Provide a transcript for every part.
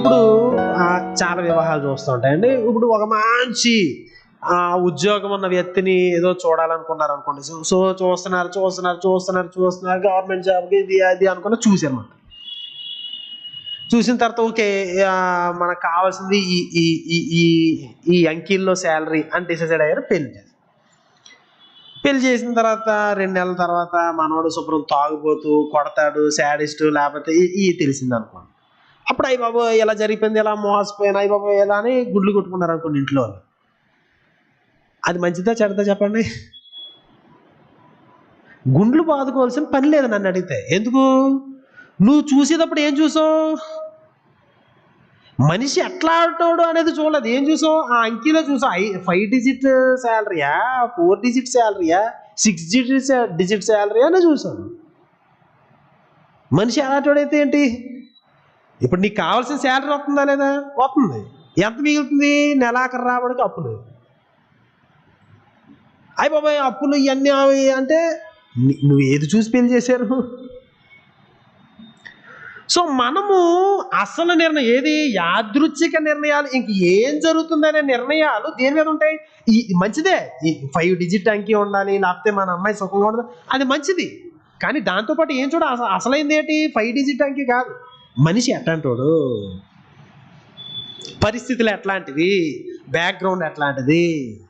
ఇప్పుడు చాలా వివాహాలు చూస్తూ ఉంటాయండి. ఇప్పుడు ఒక మంచి ఆ ఉద్యోగం ఉన్న వ్యక్తిని ఏదో చూడాలనుకున్నారు అనుకోండి. సో చూస్తున్నారు చూస్తున్నారు చూస్తున్నారు చూస్తున్నారు గవర్నమెంట్ జాబ్కి ఇది అది అనుకున్న చూసారన్నమాట చూసిన తర్వాత ఓకే మనకు కావాల్సింది ఈ ఈ ఈ ఈ ఈ అంకీల్లో శాలరీ అని డిసైడ్ అయ్యారు పెళ్ళి చేశారు. పెళ్ళి చేసిన తర్వాత రెండు నెలల తర్వాత మనవాడు శుభ్రం తాగుపోతూ కొడతాడు శాడిస్ట్ లేకపోతే ఇవి ఈ తెలిసింది అనుకోండి. అప్పుడు అయ్యి బాబు ఎలా జరిగిపోయింది ఎలా మోసపోయాను అయ్యి బాబు ఎలా అని గుడ్లు కొట్టుకున్నారు అనుకోండి ఇంట్లో అది మంచిదా చెడదా చెప్పండి? గుండ్లు బాదుకోవాల్సిన పని లేదు నన్ను అడిగితే. ఎందుకు? నువ్వు చూసేటప్పుడు ఏం చూసావు? మనిషి ఎట్లా ఆడతాడు అనేది చూడలేదు. ఏం చూసావు? ఆ అంకీలో చూసావు. ఐ ఫైవ్ డిజిట్ శాలరీయా ఫోర్ డిజిట్ శాలరీయా సిక్స్ డిజిట్ డిజిట్ శాలరీ అని చూసాను. మనిషి ఎలాంటివాడైతే ఏంటి? ఇప్పుడు నీకు కావాల్సిన శాలరీ వస్తుందా లేదా? వస్తుంది. ఎంత మిగులుతుంది? నెలాఖరు రావడానికి అప్పులు. అయ్యి బాబాయ్ అప్పులు ఇవన్నీ అవి అంటే నువ్వు ఏది చూసి పెళ్ళి చేశారు? సో మనము అసలు నిర్ణయం ఏది? యాదృచ్ఛిక నిర్ణయాలు. ఇంక ఏం జరుగుతుందనే నిర్ణయాలు దేని మీద ఉంటాయి? ఈ మంచిదే. ఈ ఫైవ్ డిజిట్ అంకి ఉండాలి లేకపోతే మన అమ్మాయి సుఖంగా ఉండదు. అది మంచిది. కానీ దాంతోపాటు ఏం చూడ అసలు అసలైంది ఏంటి? ఫైవ్ డిజిట్ అంకి కాదు. మనిషి ఎట్లాంటోడు? పరిస్థితులు ఎట్లాంటివి? బ్యాక్గ్రౌండ్ ఎట్లాంటిది?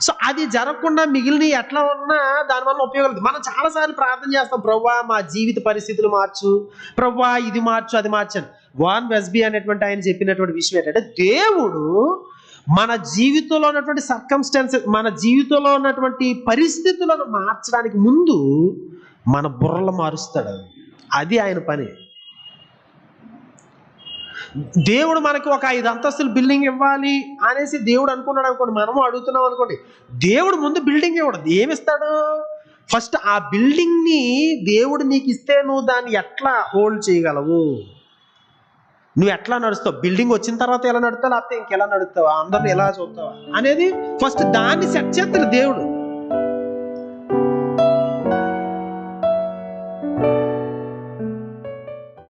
సో అది జరగకుండా మిగిలిన ఎట్లా ఉన్నా దానివల్ల ఉపయోగం మనం చాలాసార్లు ప్రార్థన చేస్తాం ప్రవ్వా మా జీవిత పరిస్థితులు మార్చు. ప్రవ్వా ఇది మార్చు అది మార్చను వాన్ వెస్బీ అనేటువంటి ఆయన చెప్పినటువంటి విషయం ఏంటంటే దేవుడు మన జీవితంలో ఉన్నటువంటి సర్కమ్స్టాన్సెస్ మన జీవితంలో ఉన్నటువంటి పరిస్థితులను మార్చడానికి ముందు మన బుర్రలు మారుస్తాడు. అది ఆయన పని. దేవుడు మనకి ఒక ఐదు అంతస్తులు బిల్డింగ్ ఇవ్వాలి అనేసి దేవుడు అనుకున్నాడు అనుకోండి మనము అడుగుతున్నాం అనుకోండి దేవుడు ముందు బిల్డింగ్ ఇవ్వడు. ఏమిస్తాడు ఫస్ట్ ఆ బిల్డింగ్ని దేవుడు నీకు ఇస్తే నువ్వు దాన్ని ఎట్లా హోల్డ్ చేయగలవు? నువ్వు ఎట్లా నడుస్తావు? బిల్డింగ్ వచ్చిన తర్వాత ఎలా నడుస్తావు? లేకపోతే ఇంకెలా నడుస్తావా? అందరిని ఎలా చూస్తావా? అనేది ఫస్ట్ దాన్ని సెట్ చేస్తాడు దేవుడు.